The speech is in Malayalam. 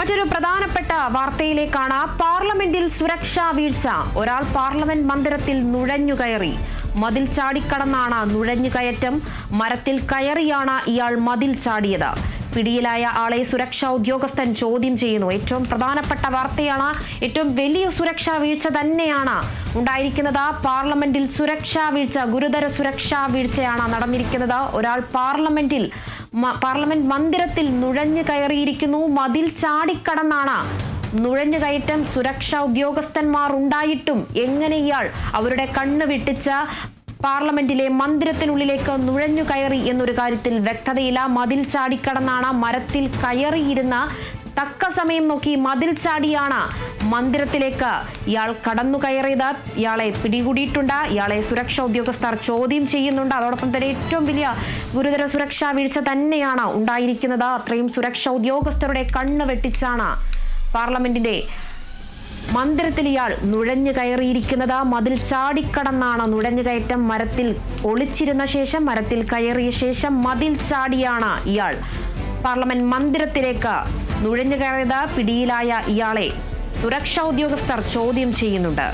മറ്റൊരു പ്രധാനപ്പെട്ട വാർത്തയിലേക്കാണ് പാർലമെന്റിൽ സുരക്ഷാ വീഴ്ച. ഒരാൾ പാർലമെന്റ് മന്ദിരത്തിൽ നുഴഞ്ഞുകയറി മതിൽ ചാടിക്കടന്നാണ് നുഴഞ്ഞുകയറ്റം മരത്തിൽ കയറിയാണ് ഇയാൾ മതിൽ ചാടിയത്. പിടിയിലായ ആളെ സുരക്ഷാ ഉദ്യോഗസ്ഥൻ ചോദ്യം ചെയ്യുന്നു. ഏറ്റവും പ്രധാനപ്പെട്ട വാർത്തയാണ് ഏറ്റവും വലിയ സുരക്ഷാ വീഴ്ച തന്നെയാണ് ഉണ്ടായിരിക്കുന്നത്. പാർലമെന്റിൽ സുരക്ഷാ വീഴ്ച ഗുരുതര സുരക്ഷാ വീഴ്ചയാണ് നടന്നിരിക്കുന്നത്. ഒരാൾ പാർലമെന്റിൽ പാർലമെന്റ് മന്ദിരത്തിൽ നുഴഞ്ഞു കയറിയിരിക്കുന്നു. മതിൽ ചാടിക്കടന്നാണ് നുഴഞ്ഞു കയറ്റം സുരക്ഷാ ഉദ്യോഗസ്ഥന്മാർ ഉണ്ടായിട്ടും എങ്ങനെ ഇയാൾ അവരുടെ കണ്ണ് വെട്ടിച്ച പാർലമെന്റിലെ മന്ദിരത്തിനുള്ളിലേക്ക് നുഴഞ്ഞു കയറി എന്നൊരു കാര്യത്തിൽ വ്യക്തതയില്ല. മതിൽ ചാടിക്കടന്നാണ് മരത്തിൽ കയറിയിരുന്ന തക്ക സമയം നോക്കി മതിൽ ചാടിയാണ് മന്ദിരത്തിലേക്ക് ഇയാൾ കടന്നു കയറിയത്. ഇയാളെ പിടികൂടിയിട്ടുണ്ട്. ഇയാളെ സുരക്ഷാ ഉദ്യോഗസ്ഥർ ചോദ്യം ചെയ്യുന്നുണ്ട്. അതോടൊപ്പം തന്നെ ഏറ്റവും വലിയ ഗുരുതര സുരക്ഷാ വീഴ്ച തന്നെയാണ് ഉണ്ടായിരിക്കുന്നത്. അത്രയും സുരക്ഷാ ഉദ്യോഗസ്ഥരുടെ കണ്ണ് വെട്ടിച്ചാണ് പാർലമെന്റിന്റെ മന്ദിരത്തിൽ ഇയാൾ നുഴഞ്ഞു കയറിയിരിക്കുന്നത് മതിൽ ചാടിക്കടന്നാണ് നുഴഞ്ഞു കയറ്റം മരത്തിൽ ഒളിച്ചിരുന്ന ശേഷം മരത്തിൽ കയറിയ ശേഷം മതിൽ ചാടിയാണ് ഇയാൾ. പാർലമെന്റ് മന്ദിരത്തിലേക്ക് നുഴഞ്ഞു കയറിയത് പിടിയിലായ ഇയാളെ. സുരക്ഷാ ഉദ്യോഗസ്ഥർ ചോദ്യം ചെയ്യുന്നുണ്ട്.